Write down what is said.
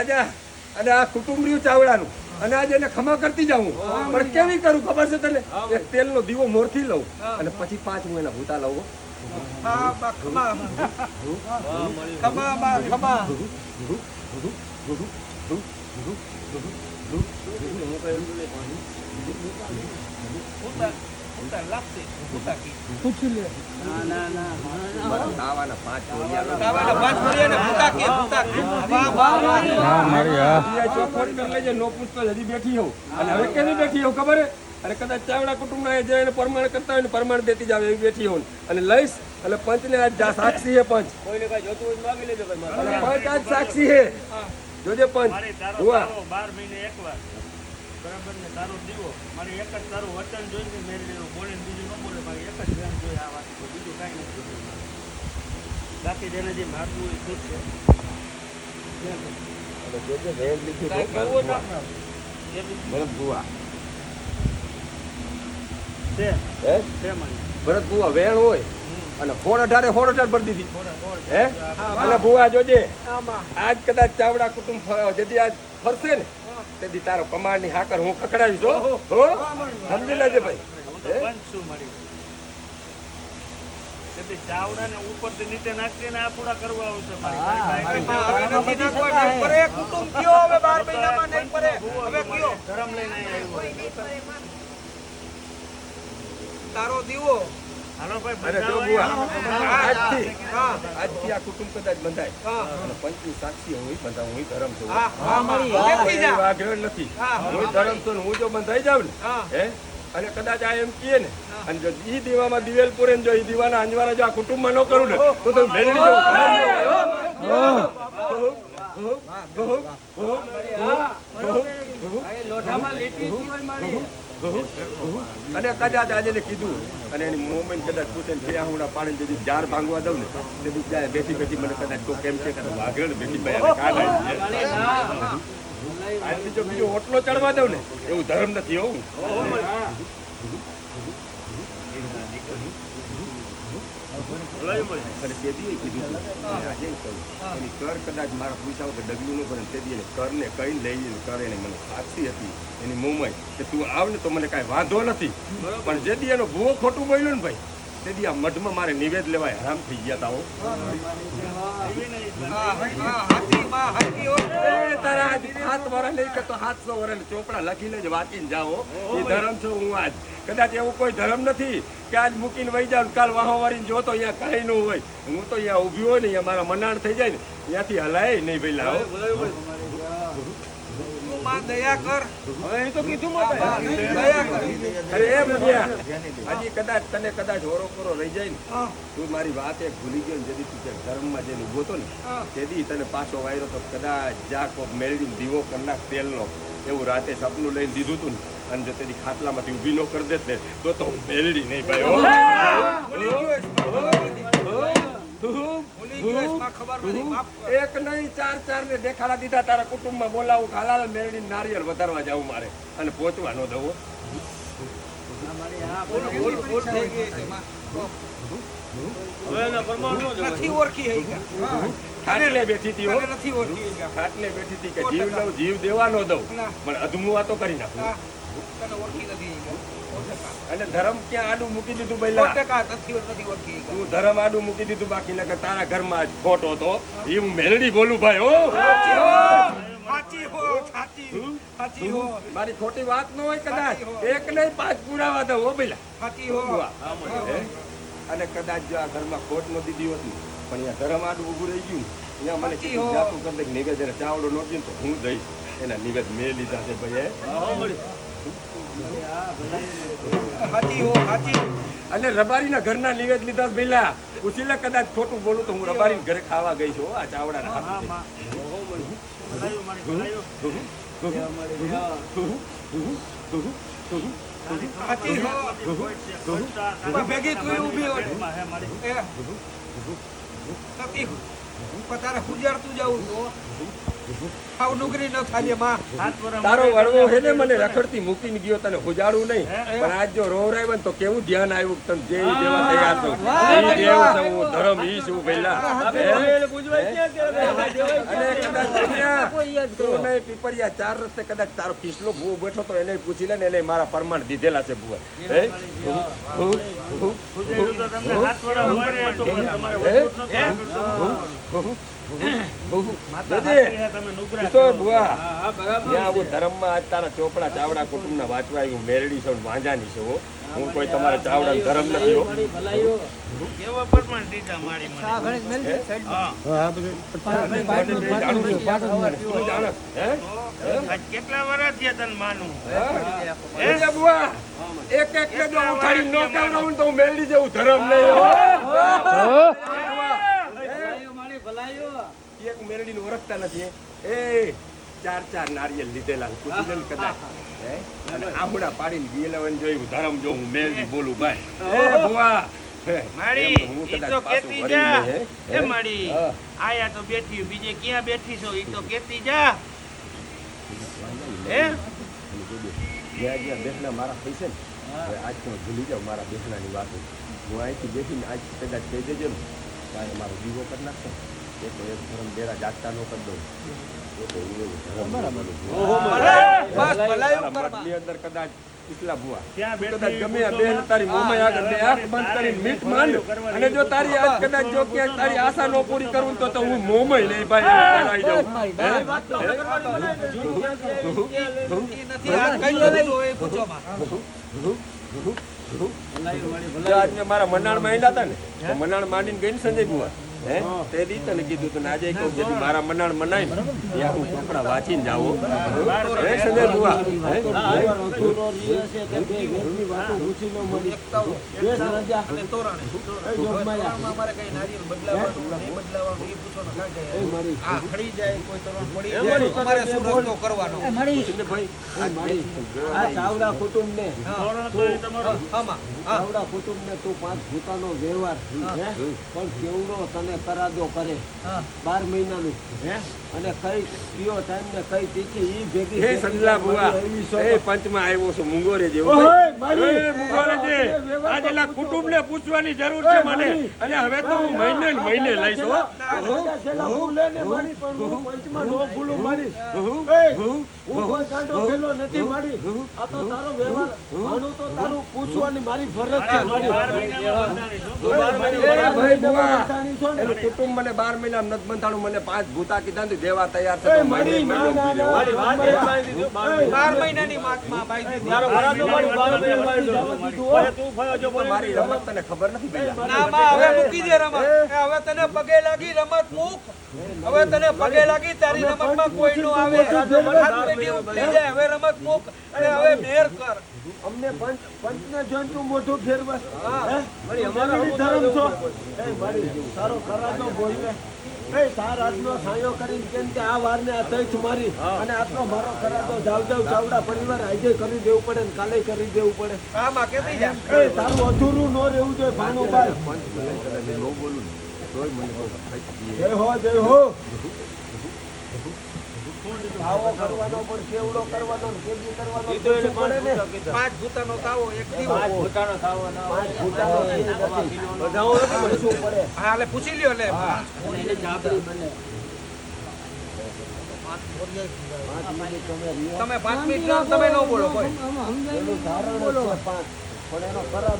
આજે અને આ કુટુંબિયું ચાવડાનું. અને આજે એને ખમા કરતી જાઉં. પણ કેવી કરું ખબર છે તને? એક તેલનો દીવો મોરથી લઉં. અને પછી પાંચ હું એના ભૂતા લઉં ખમા. પાંચ પાંચ ને નો અને કદાચ ચાવડા કુટુંબના એ જે પરમાણ કરતા હોય ને પરમાણ દેતી જાવ એવી બેઠી હોય અને લઈશ અને પંચને આજ સાક્ષી હે. પંચ પંચ આજ સાક્ષી હે જોજે પંચ બાર મહિને એકવાર બરાબર ને? તારો દીવો. મારે એક જ તારું વચન જોઈને મેરી લેવું બોલે બીજું ન બોલે. મારે એક જ ધ્યાન જોઈએ આ વાત બીજું કાંઈ નથી જોયું. બાકી જેને જે માગવું એ ઠીક છે. ભરત બુઆ વેણ હોય. અને ફોડ અઢારે ફોડ અઢાર ભરી દીધી. હે? અને ભુવા જોજે. આમાં. આજ કદાચ ચાવડા કુટુંબ જેથી આજ ફરશે ને. તેથી તારો કમાડની હાકર હું ખખડાવીશ હો હો સમજી લેજે ભાઈ ચાવડાને ઉપરથી નીચે નાખીને આ પૂરા કરવા આવશે મારી. કુટુંબ કયો હવે બાર મહિનામાં નહીં પડે. હવે કયો? ધર્મ લઈને આવ્યો તારો દીવો અરે જો બુઆ. આજથી. આજથી આ કુટુંબ કદાચ બંધાય. હા. અને પંચની સાક્ષી હું બંધાવું હું ધરમ છું. નથી. હું. ધરમ છું હું જો બંધાઈ જાવ ને હે. અને કદાચ આ એમ કીએ ને અને જો ઈ દીવામાં દિવેલ પૂરે જો ઈ દીવાના અંજવાના જો આ કુટુંબમાં ન કરું ને તો તો મેળવી જવું અને કદાચ આજે એને કીધું અને એની મોમેન્ટ કદાચ પૂછે ને થયા હું પાણી દીધી જાર ભાંગવા દઉં ને, તે બીજા બેસી બેઠી મને કદાચ તો કેમ છે કે વાઘરણ બેઠી ભાઈ આને કાન આવી છે આજથી જો બીજો ઓટલો ચડવા દઉં ને, એવું ધર્મ નથી હોવું લઈ મળે. કર કદાચ મારા પૂછાવ કે ડગલું ન ભરે તે દી કર કરને કઈ લઈ કરે ને મને સાક્ષી હતી એની મોમાઈ કે તું આવ ને તો મને કાંઈ વાંધો નથી પણ જે દી એનો ભૂવો ખોટું બોલ્યો ને ભાઈ તે દી આ મઢમાં મારે નિવેદ લેવાય હરામ થઈ ગયા તા ચોપડા લખીને જ વાંચીને જાઓ. એ ધર્મ છો, હું આજ કદાચ એવું કોઈ ધર્મ નથી. કે આજ મૂકીને વહી જાવ કાલ વાહો વારીને જો તો અહીંયા કાંઈ ન હોય હું તો અહીંયા ઊભી હોય ને મારા મનાણ થઈ જાય ત્યાંથી હલાય નહીં ભાઈ માં દયા કર હવે તો કીધું દયા કર અરે એ બુઢિયા હજી કદાચ તને કદાચ ઓરો કરો રહી જાય ને તું મારી વાત એક ભૂલી ગયો જેથી તું ત્યાં ધર્મમાં જઈને ઊભો હતો ને તેથી તને પાછો વાયરો તો કદાચ જા કોક મેળવીને દીવો કલાક તેલનો એવું રાતે સપનું લઈને દીધું તું ને અને જો તેની ખાટલામાંથી ઊભી ન કરી દે ને તો તો મેળવી નહીં ભાઈ એક નહીં ચાર ચાર ને દેખાડા દીધા તારા કુટુંબમાં. બોલાવું ખાલા મેળવી નારિયેળ વધારવા જવું મારે અને પહોંચવા ન દઉં. નથી ઓળખી ખાટલે બેઠી હતી ખાટલે બેઠી હતી કે જીવ લઉં જીવ દેવાનો ન દઉં. પણ અધમું વાતો કરી નાખું. ઓળખી નથી હઈ ગયા. સો ટકા. અને ધર્મ ક્યાં આડું મૂકી દીધું પહેલા. તું ધર્મ આડું મૂકી દીધું બાકી નકર તારા ઘરમાં જ ખોટો હતો. એ હું મેલડી બોલું ભાઈ હો. હો, હો, હો, મારી ખોટી વાત ન હોય કદાચ? એક નહીં પાંચ પુરાવા દઉં હો હો. હે? અને કદાચ જો આ ઘરમાં ખોટ ન દીધી હોતી પણ અહીંયા ધર્મ આડું ઊભું રહી ગયું. અહીંયા મને જાતું કરી દે કે નિવેદ એને ચાવડો નો તો હું જઈશ. એના નિવેદ મેં લીધા છે ભાઈ હે? હો. અને રબારીના ઘરના નિવેદ લીધા પેલા ઉછીલા કદાચ ખોટું બોલું તો હું રબારી ઘરે ખાવા ગઈ છું આ કોઈ ભેગી તું ઊભી હોય. હે ન માં તારો મને વડવો હે ને મને રખડતી મૂકીને ગયો તને ઉજાડું નહીં પણ આજ જો રોવરાવ્યો ને તો કેવું ધ્યાન આવ્યું કે તમે જે દેવા તૈયાર છો ઈ દેવ છું ધર્મ ઈ છું પેલા અને કદાચ નહીં પીપળિયા ચાર રસ્તે કદાચ તારો કિસલો ભૂ બેઠો તો એને પૂછી લે ને એને મારા પરમાણ દીધેલા છે ભૂવા. હે? ચોપડા ચાવડા વાંચવા મેરડી છું વાંજાની છું હું. કોઈ તમારા ચાવડા ધર્મ નથી હો. કેવો પરમાણ દીધા મારી મને. હા. જાણું છું, તું જાણે. હે? કેટલા વર્ષ થયા તને માનું? હે? એ બુઆ, એક એક ને જો ઉઠાડી ન કરાવું તો હું જેવું ધર્મ નહીં હો. એક મેરડીને ઓળખતા નથી એ ચાર ચાર નારિયેલ લીધેલા પૂછી કદાચ. હે? અને આંબળા પાડીને ગયેલા હોય જોયું ધર્મ જો હું મેરડી બોલું ભાઈ. એ બુઆ મારી ઈ તો કેતી જા. એ મારી આયા તો બેઠી બીજે ક્યાં બેઠી છો? ઈ તો કેતી જા. હે? જ્યાં જ્યાં બેસના મારા ને હવે આજ તો ભૂલી જાઉં મારા બેસનાની વાતો. હું અહીંથી બેસીને આજ કદાચ કહી દેજો ને કાંઈ મારો દીવો કરી નાખશો. એ એક ધર્મ ડેરા જાગતા નો કરી દઉં. એ તો હું એવું ધર્મ ન કરું. બસ ભલાયું તારા કરવા મતની અંદર કદાચ ઈસ્લા બુઆ ક્યાં તું બેઠી કદાચ ગમે આ બેન તારી મોમાઈ આગળ બે આંખ બંધ કરીને મીઠ માંડ. અને જો તારી આજ કદાચ જો ક્યાંક તારી આશા નો પૂરી કરું તો તો હું મોમાઈ નહીં ભાઈ. એવું કરાઈ દઉં હે? નથી આ કઈ લીધું એ પૂછો માં જો આજ મેં મારા મનાણમાં હતા ને તો મનાણ માંડીને ગઈ ને સંજય બુઆ હે તે દી તને કીધું તને આજે કહું જેથી મારા મનાય ને ત્યાં હું ચોપડા વાંચીને હે સંજય ચાવડા તો તું પાંચ ભૂતાનો વ્યવહાર પણ કેવડો તને કરાદો કરે. બાર મહિનાનું. હે? અને કઈ કયો ટાઈમ ને કઈ તીખી ઈ ભેગી હે ભેગી સંજલા બુઆ એવી સો- એ પંચમાં આવ્યો છું મુંગોરે જેવો. ઓય, મુંગોરે જે આજે કુટુંબ ને પૂછવાની જરૂર છે મને. અને હવે તો હું મહિને ને મહિને લઈશ હો. રાજા છેલ્લા ભૂલ લે ને મારી પણ હું પંચમાં નો ભૂલું મારી. એ, હું? કોઈ કાંટો ફેલો નથી મારી. આ તો તારો વ્યવહાર. આનું તો તારું પૂછવાની મારી ફરજ છે મારી. ભાઈ ને? એનું કુટુંબ મને બાર મહિના નથી બંધાણું મને પાંચ ભૂતા કીધા ને દેવા તૈયાર છે. મારી રમત તને ખબર નથી ના માં હવે મૂકી દે રમત. હવે તને પગે લાગી રમત મૂક. હવે તને પગે લાગી તારી રમતમાં કોઈ નો આવે. હવે રમત મૂક અને હવે મેર કર. અમને પંચ પંચને જોઈને તું મોઢું ફેરવા. અમારો ધર્મ છો. એ મારી બોલવે એ સાયો કરીને કેમ કે આ વારને આ તૈથ મારી અને આટલો મારો કરાતો જાવ જાવ ચાવડા પરિવાર આજે કરી દેવું પડે ને કાલે કરી દેવું પડે આમાં કેતી જા એ તારું અધૂરું ન રહેવું જોઈએ ભાણું બાર પંચ ભલે કદાચ મેં ન બોલું તોય મને. જય હો જય હો કરવાનો પણ કેવડો કરવાનો ને કેદી કરવાનો પૂછવું પડે ને? પાંચ ભૂતાનો તાવો એક દીવો પાંચ ભૂતાનો. બધાઓ પૂછવું પડે? હા એટલે પૂછી લ્યો લે પાંચ મિનિટ તમે તમે પાંચ મિનિટ તમે ન બોલો કોઈ. ધારણ પાંચ. પણ એનો કરાર